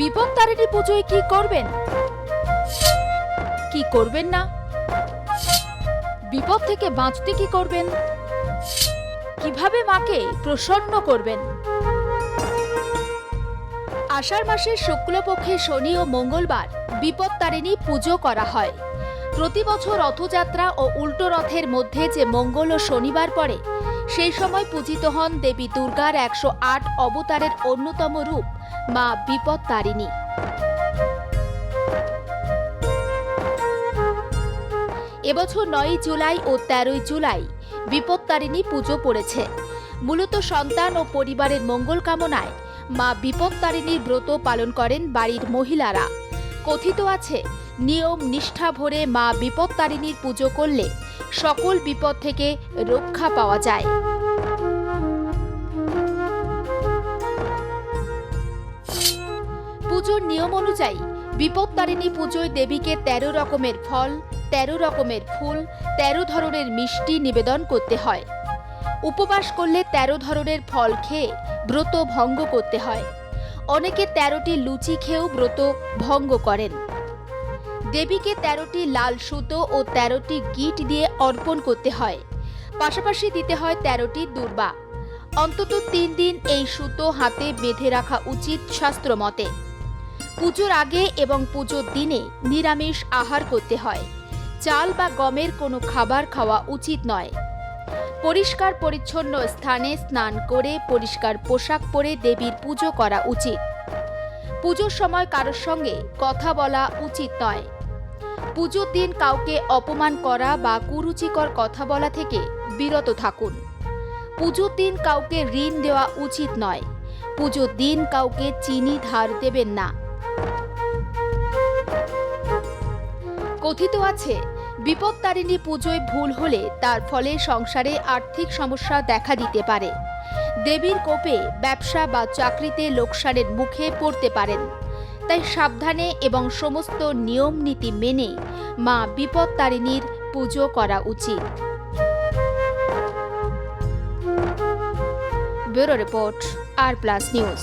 বিপদ তারিণী পুজোয় কি করবেন? কি করবেন না? বিপদ থেকে বাঁচতে কি করবেন? কীভাবে মাকে প্রসন্ন করবেন? আষাঢ় মাসের শুক্লপক্ষে শনি ও মঙ্গলবার বিপদ তারিণী পুজো করা হয়। প্রতি বছর রথযাত্রা ও উল্টো রথের মধ্যে যে মঙ্গল ও শনিবার পড়ে সেই সময় পূজিত হন দেবী দুর্গার একশো আট অবতারের অন্যতম রূপ, মা বিপদ তারিণী এবছর নয়ই জুলাই ও তেরোই জুলাই বিপত্তারিণী পুজো পড়েছে। মূলত সন্তান ও পরিবারের মঙ্গল কামনায় মা বিপত্তারিণীর ব্রত পালন করেন বাড়ির মহিলারা। কথিত আছে, নিয়ম নিষ্ঠা ভরে মা বিপত্তারিণীর পুজো করলে সকল বিপদ থেকে রক্ষা পাওয়া যায়। পুজোর নিয়ম অনুযায়ী বিপত্তারিণী পুজোয় দেবীকে তেরো রকমের ফল, তেরো রকমের ফুল, তেরো ধরনের মিষ্টি নিবেদন করতে হয়। উপবাস করলে তেরো ধরনের ফল খেয়ে ব্রত ভঙ্গ করতে হয়। অনেকে তেরোটি লুচি খেয়েও ব্রত ভঙ্গ করেন। দেবীকে তেরোটি লাল সুতো ও তেরোটি গিট দিয়ে অর্পণ করতে হয়। পাশাপাশি দিতে হয় তেরোটি দুর্বা। অন্তত তিন দিন এই সুতো হাতে বেঁধে রাখা উচিত শাস্ত্র মতে। পুজোর আগে এবং পুজোর দিনে নিরামিষ আহার করতে হয়। চাল বা গমের কোনো খাবার খাওয়া উচিত নয়। পরিষ্কার পরিচ্ছন্ন স্থানে স্নান করে পরিষ্কার পোশাক পরে দেবীর পুজো করা উচিত। পুজোর সময় কারোর সঙ্গে কথা বলা উচিত নয়। পুজোর দিন কাউকে অপমান করা বা কুরুচিকর কথা বলা থেকে বিরত থাকুন। পুজোর দিন কাউকে ঋণ দেওয়া উচিত নয়। পুজোর দিন কাউকে চিনি ধার দেবেন না। কথিত আছে বিপত্তারিণী পুজোয় ভুল হলে তার ফলে সংসারে আর্থিক সমস্যা দেখা দিতে পারে। দেবীর কোপে ব্যবসা বা চাকরিতে লোকসানের মুখে পড়তে পারেন। তাই সাবধানে এবং সমস্ত নিয়ম নীতি মেনে মা বিপদতারিণীর পুজো করা উচিত। ব্যুরো রিপোর্ট, আর প্লাস নিউজ।